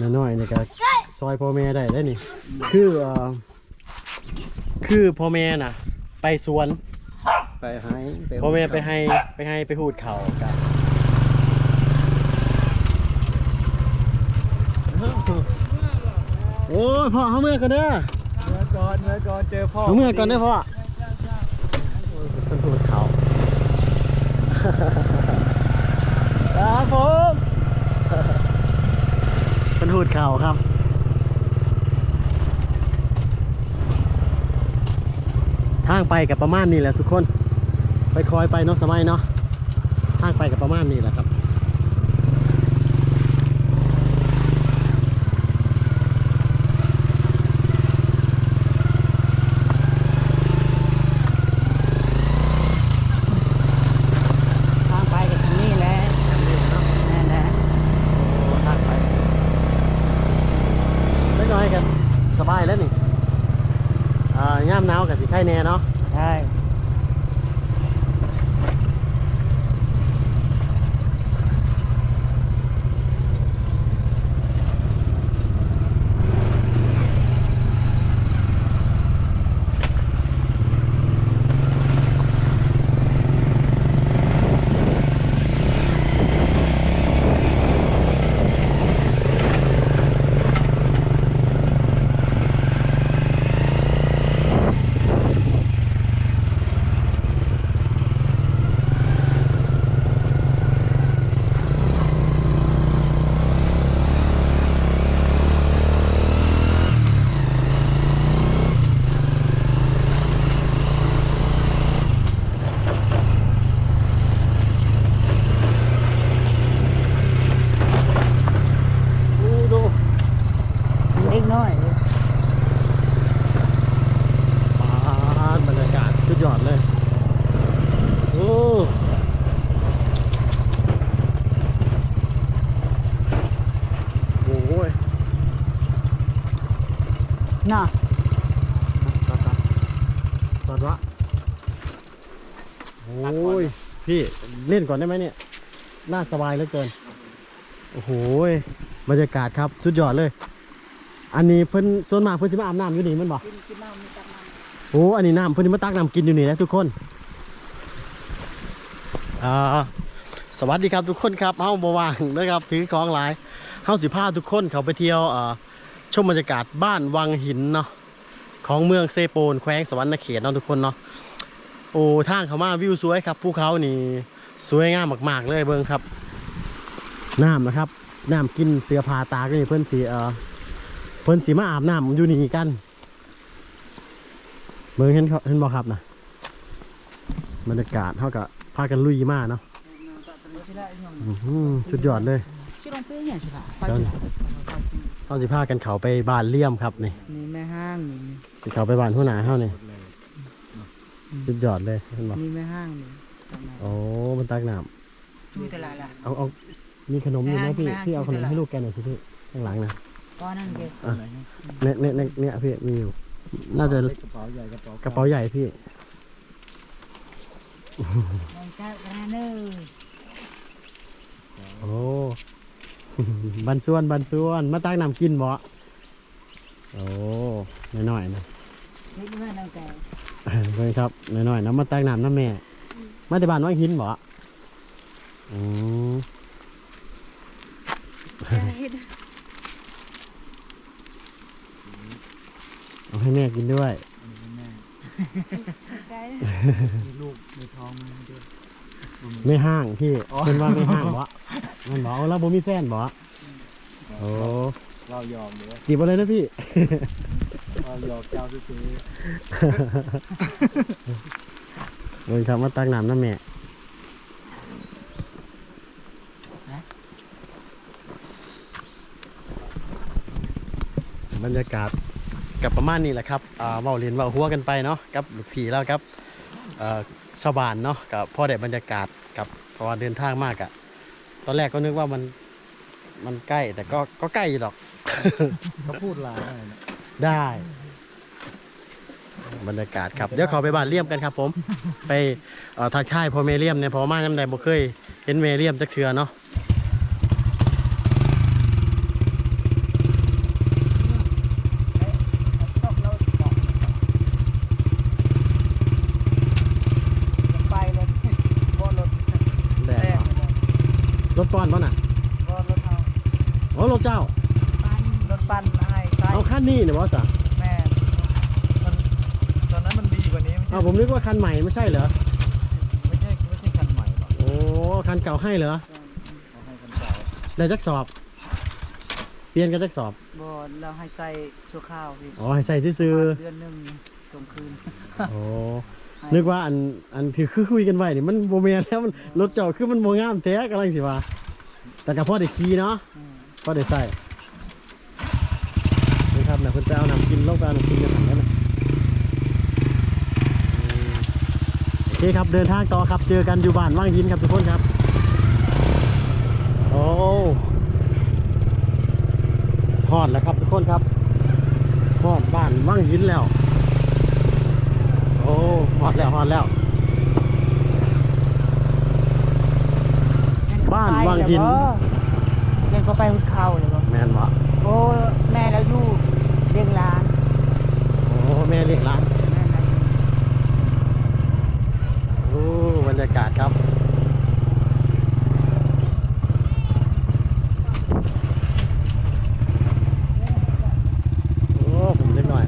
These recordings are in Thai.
น้อยๆนี่ก็ซอยพ่อแม่ได้ได้นี่ คือเอ่อคือพ่อแม่น่ะ ไปสวนไปหายพ่อแม่ไปให้ไปให้ไปหูดเขากันโอ้ยพ่อเขาเมื่อกันเด้อเมื่อก่อนเมื่อก่อนเจอพ่อเขาเมื่อก่อนได้อพ่อเป็นหูดเขาครับผม หูดเข่าครับ ทางไปกับประมาณนี้แหละทุกคน ไปคอยไปเนาะสมัยเนาะทางไปกับประมาณนี้แหละครับ ทางไปกับฉันนี่แหละนั่นแหละ ทางไปเล็กน้อยกันสบายแล้วนี่ อ่าย่ามหนาวกับสีไข่แน่เนาะ ใช่ ดูดู เล็กน้อย ปาดบรรยากาศสุดยอดเลย โอ้โหย น่ะ ตัดตัดตัดวะ โอ้ยพี่เล่นก่อนได้ไหมเนี่ยน่าสบายเหลือเกิน โอ้โหบรรยากาศครับสุดยอดเลย อันนี้เพิ่นส่วนมากเพิ่นสิมาอาบน้ำอยู่นี่มันบอกกินน้ำมีตักน้โอ้อันนี้น้ำเพิ่นสิมาตักน้ำกินอยู่นี่นะทุกคนอ่าสวัสดีครับทุกคนครับเฮ้าบว่างนะครับถือของหลายเฮ้าสิพาทุกคนเขาไปเที่ยวชมบรรยากาศบ้านวังหินเนาะของเมืองเซโปนแขวงสวรรณเขตเนาะทุกคนเนาะ โอ้ทางเขามาวิวสวยครับภูเขานี่สวยงามมาก ๆ เลยเบิ่งครับน้ำนะครับน้ำกินเสือพาตาก็นี่เพิ่นสิเอ่อเพิ่นสิมาอาบน้ำอยู่นี่กันเบิ่งเห็นเขาเห็นบ่ครับนะบรรยากาศเท่ากับพากันลุยมาเนาะำอื้อหือสุดยอดเลยชื่อลงเพื่อนอย่างสิค่ะเดี๋ยวเอาสิพากันเขาไปบ้านเลี่ยมครับนี่นี่แม่ห้างนี่สิเขาไปบ้านหัวหน้าเฮานี่ สุดยอดเลยเห็นบ่นี่แม่ห้างนี่โอ้มันตักน้ช่วยตลาดละำเอาเอามีขนมอยู่นะพี่แม่พี่เอาขนมแม่ให้ลูกแกหน่อยสิพี่ข้างหลังนะก็นั่นเด็กเนี่ยเนี่ยเนี่ยเนี่ยพี่มีอยู่ น่าจะกระเป๋าใหญ่กระเป๋ากระเป๋าใหญ่พี่มองจ้าแกรนเนอร์โอ้ บันส่วนบันส่วนมาตักน้ำกินบ่โอ้น้อยๆนะเล็กน้อยนั่งแต่ เพื่อนครับน้อยๆน้ำมาตักน้ำน้ำแม่มาที่บ้านว่างหินบ่อืมเอาให้แม่กินด้วยใจมีลูกในท้องมันด้วยไม่ห้างพี่เพิ่นว่าไม่ห้างบ่มันบอกเอาแล้วบ่มีแฟนบ่โอ้เรายอมหรือว่าจีบอะไรนะพี่ เราหยอกเจ้าซื้อเพื่อนครับมาตักน้ำน้ำแม่บรรยากาศกับประมาณนี้แหละครับอ่าเว้าเรียนเว้าหัวกันไปเนาะกับลูกพี่แล้วครับเอ่อชาวบ้านเนาะกับพ่อได้บรรยากาศกับเพราะว่าเดินทางมากอะตอนแรกก็นึกว่ามันมันใกล้แต่ก็ก็ใกล้อยู่หรอกเขาพูดลายอะ ได้ บรรยากาศครับ เดี๋ยวเขาไปบ้านเลี่ยมกันครับผม ไปเอ่อทักทายพ่อเมเลี่ยมเนี่ยเพอมาจำได้บ่เคยเห็นเมเลี่ยมจักเทือเนาะ ก้อนป่ะน่ะ ก็รถเอา อ๋อรถเจ้า รถปั่นให้ใช้ เอาคันนี้เนี่ยบอสอะ แม่มันตอนนั้นมันดีกว่านี้ไม่ใช่ เอาผมนึกว่า คันใหม่ไม่ใช่เหรอ ไม่ใช่ไม่ใช่คันใหม่หรอกโอ้คันเก่าให้เหรอเอาให้คันเก่าได้จักสอบ เปลี่ยนกันจักสอบ บ่เราให้ใส่ชั่วข้าวพี่อ๋อให้ใส่ซื้อเดือนหนึงส่งคืนๆโอ้นึกว่าอันอันที่คือคุยกันไว้นี่มันโมเมนแล้วมันรถเจ้าคือมันโมงามแท้กำลังสิว่า แต่กับพ่อได้ขี่เนาะ อืมพ่อได้ใส่นี่ครับนะคุณไปเอานำกินลงไปเอานำกินกันหันได้ไหมอืมโอเคครับเดินทางต่อครับเจอกันอยู่บ้านว่างยินครับทุกคนครับ โอ้ฮอดแล้วครับทุกคนครับฮอดบ้านว่างยินแล้ว โอ้ฮอดแล้วฮอดแล้ว บ้านวังหิน เดินก็ไปหุดเข้าเลยบ่แม่นวะโอ้แม่เราอยู่เลี้ยงหลาน โอ้แม่เรียกร้าน แม่เราอยู่ โอ้บ รรยากาศครับโอ้ผมเล็กหน่อย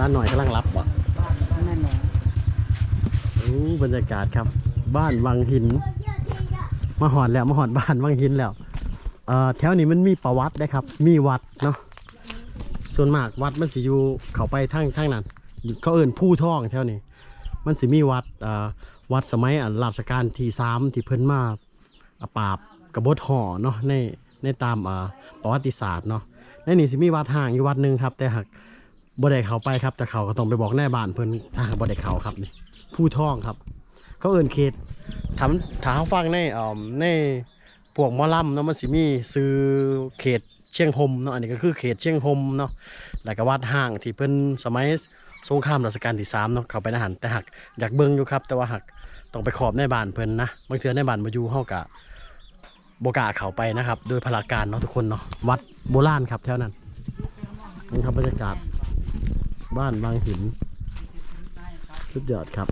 ร้านหน่อยกำลังรับบ่ นั่นแหละ โอ้บ รรยากาศครับ บ้านวังหิน มาหอดแล้วมาหอดบ้านวังหินแล้วเอ่อแถวนี้มันมีประวัตินะครับ มีวัดเนาะส่วนมากวัดมันสิอยู่เขาไปทางทางนั้นเขาเอิ่นผู้ท่องแถวนี้ มันสิมีวัดเอ่อวัดสมัยอัชการที่สามที่เพิ่นมาอาปราบกบฏห่อเนาะในในตามประวัติศาสตร์เนาะในนี้สิมีวัดห่างอยู่วัดหนึ่งครับ แต่หากบ่ได้เขาไปครับ แต่เขาก็ต้องไปบอกแน่บ้านเพิ่นถ้าหากบ่ได้เขาครับนี่ผู้ท่องครับ เขาเอิ้นเขตถามถามฟังในเอ่อในพวกมอลำเนาะมันสิมีซื้อเขตเชียงหมเนาะอันนี้ก็คือเขตเชียงหมเนาะแล้วก็วัดห่างที่เพิ่นสมัยสงครามรัชกาลที่สามเนาะเขาไปทหารแต่หักอยากเบิ่งอยู่ครับ แต่ว่าหักต้องไปขอบในบ้านเพิ่นนะบางเทื่อในบ้านบ่อยู่เฮาก็บ่กล้าเขาไปนะครับ โดยพลาการเนาะทุกคนเนาะวัดโบราณครับแถวนั้นนี่ครับบรรยากาศบ้านบางหินสุดยอดครับ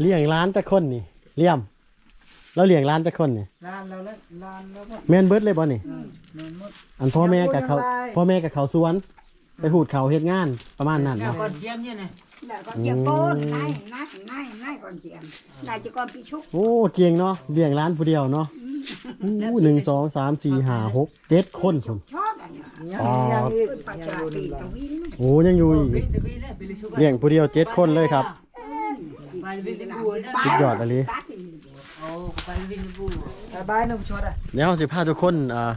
เลี้ยงร้านจะคนนี่เลี่ยม เราเลี้ยงร้านจะคนนี่ลานเราแล้วลานแล้วก็แมนเบิร์ดเลยบ่นี่แม่นหมดอันพ่อแม่กับเขายังบ่ยังไรพ่อแม่กับเขาสวน ไปหูดเขาเฮ็ดงานประมาณนั้นเนาะ ก่อนเชียมเนี่ยนะ Đã con chèm bôn, này, này, này, này còn chèm. Này chỉ con bị chúc. โอ้เก่งเนาะเลี้ยงร้านผู้เดียวเนาะอู้หนึ่งสองสามสี่ห้าหกเจ็ดคนคน Chó cả nhà. อ๋อ Ôi, bà chà bị tao vi nữa. โอ้ยังอยู่อีกเลี้ยงผู้เดียวเจ็ดคนเลยครับ สุดยอดอะลิ Bác thì โอ้ไปวิ่งในบัวแต่บ้านนุ่มชดอะเดี๋ยวสิพาทุกคนอ่า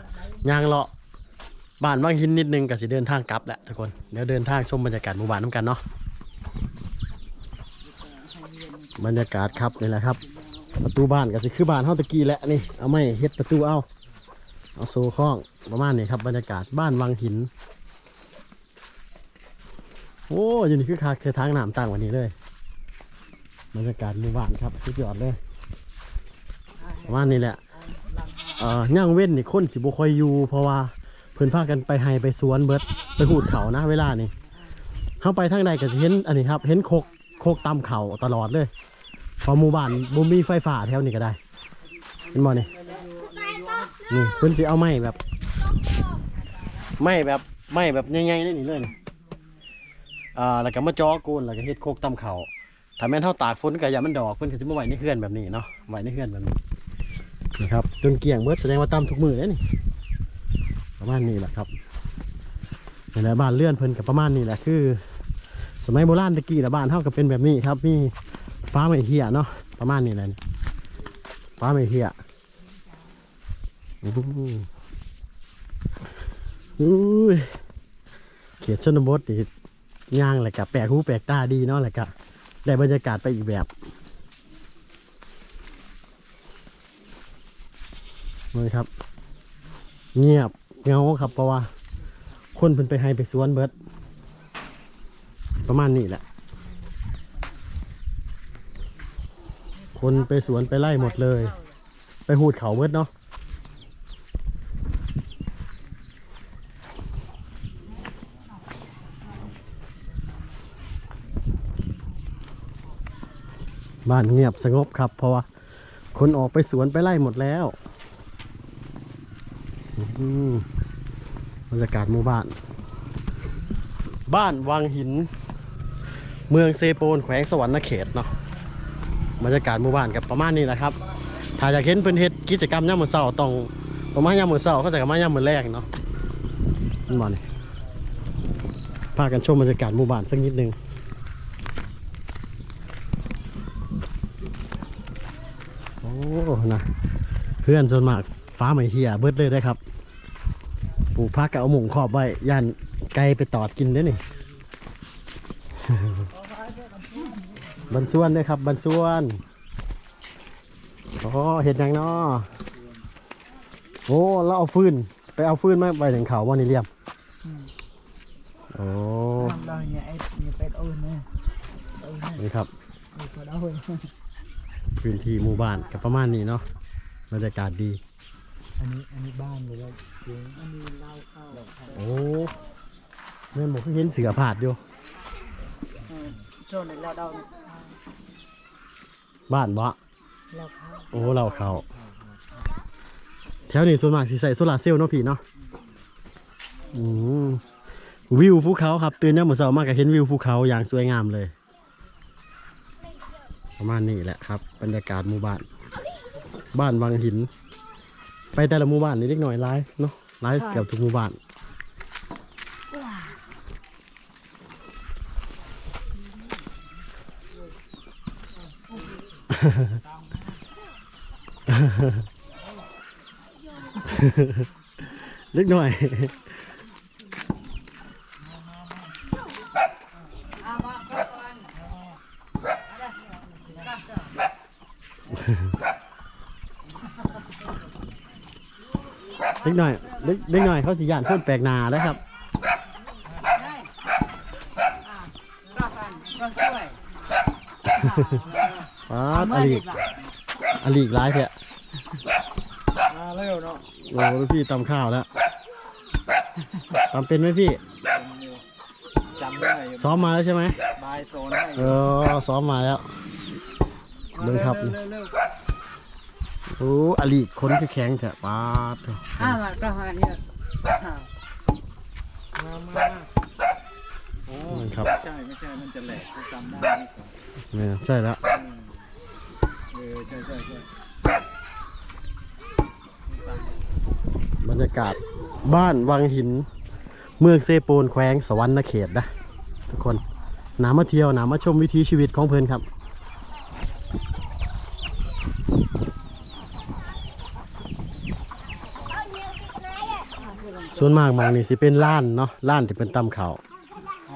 ยางเลาะบ้านว่างหินนิดนึงก็สิเดินทางกลับแหละทุกคนเดี๋ยวเดินทางชมบรรยากาศหมู่บ้านน้ำกันเนาะบรรยากาศครับนี่แหละครับ ประตูบ้านก็สิคือบ้านเฮาตะกี้แหละนี่เอาไม้เฮ็ดประตูเอาเอาโซ่คล้องประมาณนี้ครับบรรยากาศบ้านวังหิน โอ้อยูนี่คือคาคือทางน้ำตั้งวันนี้เลย บรรยากาศหมู่บ้านครับสุดยอดเลยประมาณนี้แหละเอ่อย่างเว้นนี่คนสิบ่ค่อยอยู่เพราะว่าเพิ่นพากันไปไฮไปสวนเบิดไปหูดเขานะเวลานี่เข้าไปทางใดก็สิเห็นอันนี้ครับ เห็นโคกโคกตามเขาตลอดเลยพอหมู่บ้านบ่มีไฟฟ้าแถวนี้ก็ได้เห็นบ่นี่นี่เพิ่นสิเอาไม้แบบไม้แบบไม้แบบใหญ่ๆนี่เลยนี่อ่าแล้วก็มาจ่อโกนแล้วก็เฮ็ดโคกตามเขา ถ้าแม่นเฮาตากฝนก็อย่ามันดอกเพิ่นก็สิมาไว้ในเฮือนแบบนี้เนาะไว้ในเฮือนแบบนี้นี่ครับจนเกลี้ยงเบิดแสดงว่าตามทุกมือเลยนี่ประมาณนี้แหละครับนี่แหละบ้านเรือนเพิ่นก็ประมาณนี้แหละคือ สมัยโบราณตะกี้ละบ้านเฮาก็เป็นแบบนี้ครับมีฟ้าไม่เหี้ยเนาะประมาณนี้แหละนี่ฟ้าไม่เฮียอู้หูอู้ยเขียนชนบทนี่ย่างแหละกับแปลกหูแปลกตาดีเนาะแหละกับ ได้บรรยากาศไปอีกแบบนี่ครับ เงียบเงาครับเพราะว่า คนเพิ่นไปให้ไปสวนเบิดประมาณนี้แหละ คนไปสวนไปไล่หมดเลย ไปหูดเขาเบิดเนาะ บ้านเงียบสงบครับ เพราะว่าคนออกไปสวนไปไล่หมดแล้วอืมบรรยากาศหมู่บ้าน บ้านวังหิน เมืองเซโปนแขวงสวรรณเขตเนาะบรรยากาศหมู่บ้านกับประมาณนี้แหละครับ ถ้าอยากเห็นเพิ่นเฮ็ดกิจกรรมย่ามมือเช้าต้องประมาณย่ามมือเช้าเขาจะกับมาย่ามมือแรกเนาะมันบ่นี่ยพากันชมบรรยากาศหมู่บ้านสักนิดนึงโอ้ นะเพื่อนส่วนมากฟ้าไม่เหียเบิดเลยได้ครับ ปลูกพักกับเอาหมุงขอบไว้ย่านไก่ไปตอดกินได้อนี่บันส่วนด้วยครับบันส่วนอ๋อเห็ดหยังเนาะโอ้เราเอาฟืนไปเอาฟืนมาไปถึงเขาวันนี้เรียมโอ้ทำเราเนี่ยไอ้เนี่ยเป็ดอุ่นเนี่ยอุ่นเนี่ยนี่ครับ พื้นที่หมู่บ้านกับประมาณนี้เนาะบรรยากาศดี อันนี้อันนี้บ้านเลยว่าจริงอันนี้เล่าเข้าโอ้แม่นบอกเห็นเสือผาดอยู่ช่วงนี้เราเดาบ้านบ่เราเข้าโอ้เราเขาแถวนี้ส่วนมากสิใส่โซลาร์เซลล์เนาะพี่เนาะอืมวิวภูเขาครับตื่นยามมื้อเช้ามากก็เห็นวิวภูเขาอย่างสวยงามเลย ประมาณนี้แหละครับ บรรยากาศหมู่บ้าน บ้านวังหิน ไปแต่ละหมู่บ้านนี่เล็กหน่อยไลฟ์เนาะไลฟ์เกือบทุกหมู่บ้านเล็กหน่อย ล็กหน่อยเล็กเล็กหน่อยเขาสิย่านคนแปลกหน้าแล้วครับก็ช่วยป๊าดอลีกอลีกร้ายเถอะมาแล้วเนาะโอ้ลูกพี่ตำข้าวแล้วตำเป็นไหมพี่จำได้อยู่ซ้อมมาแล้วใช่ไหมบายโซนให้เออซ้อมมาแล้วเบิ่งครับเร็วๆเร็ว โอ้อลีกคนคือแข็งเถอะป๊าดเถอะอ้าวก็หาเนี่ยๆมามาโอ้นั่นครับไม่ใช่ไม่ใช่มันจะแหลกกูจำได้นี่ก่อนเนี่ยใช่แล้วเออใช่ใช่ใช่บรรยากาศบ้านวังหิน เมืองเซโปนแขวงสวรรณเขตนะทุกคนหนามาเที่ยวหนามาชมวิถีชีวิตของเพื่อนครับ ส่วนมากหมองนี่สิเป็นล้านเนาะล้านที่เป็นตำเขาว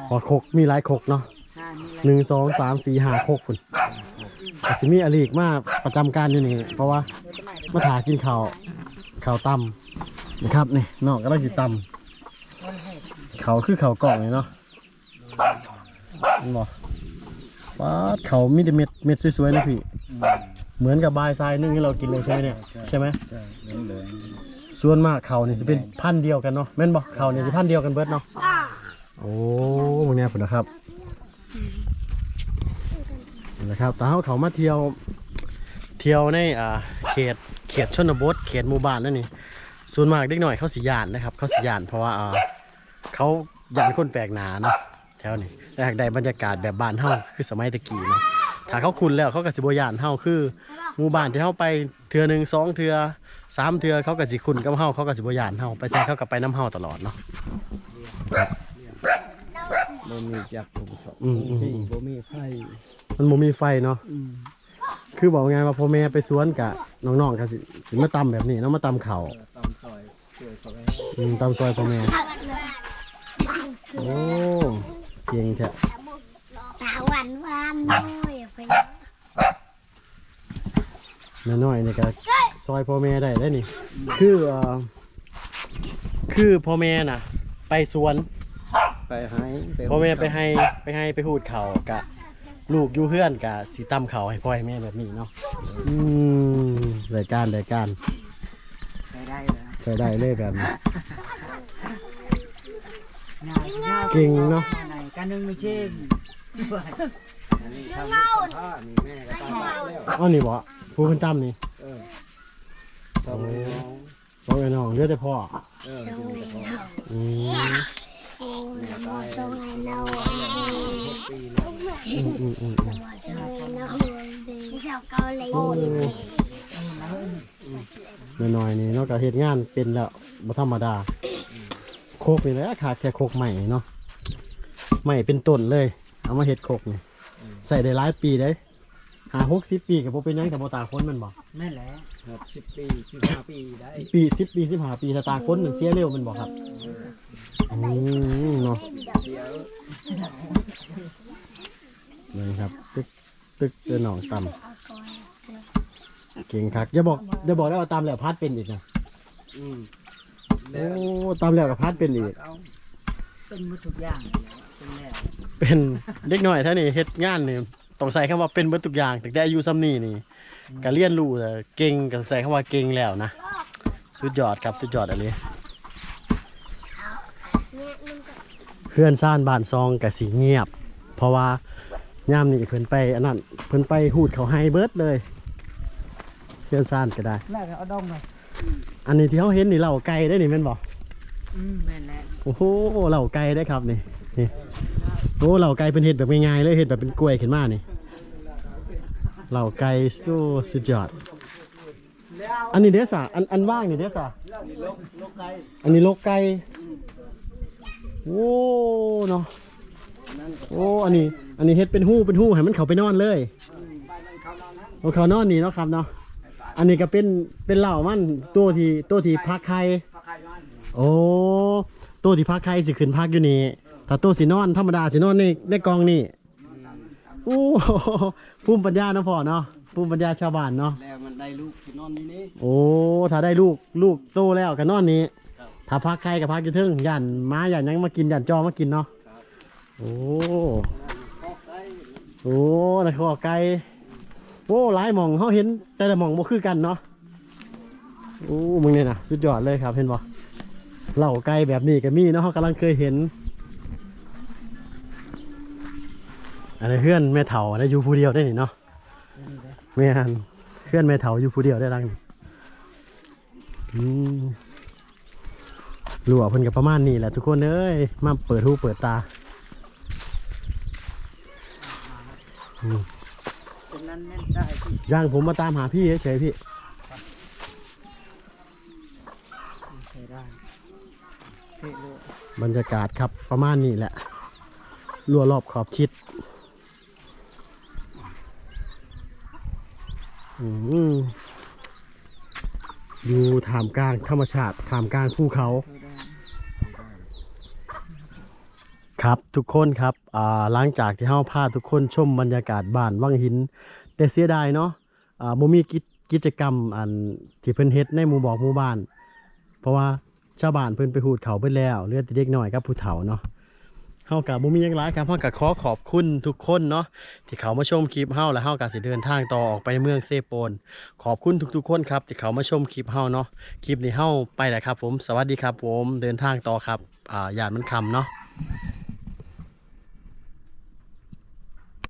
พอคกมีหลายคกเนาะชานี่แหละหนึ่งสองสามสี่ห้าคกคุณแต่สิมีอลีกมาประจำการอยู่นี่ เพราะว่ามาถากินข้าวข้าวตำนะครับนี่นอกก็ต้องสิตำเขาคือเขาวกล่องนี่เนาะเห็นบ่ว้าดเขามีแต่เม็ดเม็ดสวยๆนะพี่อืมเหมือนกับบายทรายนึ่งที่เรากินเลยใช่ไหมเนี่ยใช่ไหม ส่วนมากเขานี่จะเป็นพันธุ์เดียวกันเนาะแม่นบ่เขานี่จะพันธุ์เดียวกันเบิดเนาะโอ้พวกเนี้ยผมนะครับนี่นะครับแต่เขาเขามาเที่ยว เที่ยวในอ่าเขตเขตชนบท เขตหมู่บ้านนั่นนี่ส่วนมากเด็กหน่อยเขาสิยานนะครับ เขาสิยานเพราะว่าอ่าเขายานคนแปลกหน้าเนาะแถวนี้แต่หากได้บรรยากาศแบบบ้านเฮาคือสมัยตะกี้เนาะถ้าเขาคุ้นแล้วเขาก็สิบ่ยานเฮาคือหมู่บ้านที่เฮาไปเทือหนึ่งสองเทือ สามเทือเขาก็สิคุ้นกับเฮาเขาก็สิบ่ยานเฮาไปใส่เขาก็ไปน้ำเฮาตลอดเนาะบ่มีจักรผมชอบอืมอืมที่อืมบ่มีไฟมันบ่มีไฟเนาะอืมคือบอกไงว่าพ่อแม่ไปสวนกะน้องๆก็สิสิมาตำแบบนี้เนาะมาตำข้าวตามซอยช่วยเขาไว้อืมตำซอยพ่อแม่โอ้เก่งแท้ตาหวานหวานๆเลยไปแม่น้อยนี่ก็ ซอยพ่อแม่ได้ได้นี่ คือเอ่อคือพ่อแม่น่ะ ไปสวนไปหายพ่อแม่ไปให้ไปให้ไปหูดเขาวกะ ลูกอยู่เฮือนกับสีตำเขาวให้พ่อให้แม่แบบนี้เนาะอืมรายการรายการใช้ได้เลยใช้ได้เลยแบบนี้ง่ายง่ายเก่งเนาะไหนกันนึงไม่เช่นเอ้านี่บ่ผู้คนตำนี่ ทำให้น้องบอกไอ้น้องเลือดแต่พ่อเออดูแต่พออืมหกปีแล้วอืมอืมอืมอืมน้อยๆนี่เนาะก็เฮ็ดงานเป็นแล้วบ่ธรรมดา โคกนี่แหละขาดแค่โคกใหม่เนาะใหม่เป็นต้นเลย เอามาเฮ็ดโคกนี่ใส่ได้หลายปีเด้ หา60ปีก็บ่เป็นหยังแต่บ่ตาคนแมันบ่แม่นแหละครับสิบปีสิบห้าปีได้ปี10ปี15ปีถ้าตาคนมันเสียเร็วแมันบ่ครับอืมเนาะเสียวนี่ครับ ตึกตึกเดินหนองตำเก่งคักอย่าบอกอย่าบอกได้ว่าตำแล้วพัดเป็นอีกนะอืมโอ้ตำแล้วก็พัดเป็นอีก เอาเป็นหมดทุกอย่างเป็นแล้วเป็นเด็กน้อยท่านี่เฮ็ดงานนี่ ต้องใส่คำว่าเป็นเบิดทุกอย่างตั้งแต่อายุซ้ำนี่นี่ก็เรียนรู้แต่เก่งก็ใส่คำว่าเก่งแล้วนะ สุดยอดครับสุดยอดอะไรเพื่อนซ่านบ้านซองก็สิเงียบ เพราะว่ายามนี่เพิ่นไปอันนั้นเพิ่นไปหูดเขาให้เบิดเลย เพื่อนซ่านก็ได้แม่ก็เอาดองไปอันนี้ที่เขาเห็นนี่เหล่าไก่ได้นี่แม่นบ่อืมแม่นแหละโอ้โหเหล่าไก่ได้ครับนี่นี่ โอ้เหล่าไก่เป็นเห็ดแบบง่ายๆเลยเห็ดแบบเป็นกล้วยขึ้นมานี่เหล่าไก่สู้สุดยอด อันนี้เด้อสะอันอันว่างนี่เด้อสะลกลไกอันนี้โลกไก่โอ้เนาะโอ้อันนี้ อันนี้เฮ็ดเป็นหู้เป็นหู้ให้มันเขาไปนอนเลยโอ้เขานอนนี่เนาะครับเนาะอันนี้ก็เป็นเป็นเหล่ามันตัวที่ตัวที่พักไข่โอ้ตัวที่พักไข่สิขึ้นพักอยู่นี่ ถ้าตัวสินอนธรรมดาสินอนในในกองนี่โอ้ภูมิปัญญาเนาะพ่อเนาะภูมิปัญญาชาวบ้านเนาะแล้วมันได้ลูกที่นอนนี่นี่โอ้ถ้าได้ลูกลูกโตแล้วก็นอนนี้ถ้าพักไข่ก็พักอยู่เทึงย่านม้าย่านหยังมากินย่านจอมากินเนาะโอ้คอกไก่โอ้นะขอไก่โอ้หลายหม่องเขาเห็น แต่ละหม่องบ่คือกันเนาะโอ้มึงเนี่ยนะสุดยอดเลยครับเห็นบ่เหล่าไก่แบบนี้ก็มีเนาะเขากำลังเคยเห็น อันนี้เพื่อนแม่เถาได้อยู่ผู้เดียวได้นี่เนาะแม่นเพื่อนแม่เถาอยู่ผู้เดียวได้รังนี่อืมรัวเพิ่นกับประมาณนี้แหละทุกคนเอ้ยมาเปิดหูเปิดตาฉะนั้นแม่นได้ที่ย่างผมมาตามหาพี่เฉยๆพี่ใช้ได้เทโลบรรยากาศครับประมาณนี้แหละรัวรอบขอบชิด อยู่ทามกลางธรรมชาติทามกลางภูเขา ครับทุกคนครับหลังจากที่เฮาพาทุกคนชมบรรยากาศบ้านวังหิน แต่เสียดายเนาะบ่มีกิจกรรมอันที่เพิ่นเฮ็ดในหมู่บอกหมู่บ้าน เพราะว่าชาวบ้านเพิ่นไปหูดเขาเบิดแล้วเลือแต่เด็กหน้อยกับผู้เฒ่าเนาะ เฮากับบ่มียังหลายครับเฮาก็ขอขอบคุณทุกคนเนาะที่เขามาชมคลิปเฮาและเฮาก็สิเดินทางต่อออกไปเมืองเซโปน ขอบคุณทุกๆคนครับที่เขามาชมคลิปเฮาเนาะคลิปนี้เฮาไปแล้วครับ ผมสวัสดีครับ ผมเดินทางต่อครับอ่าย่านมันคำเนาะ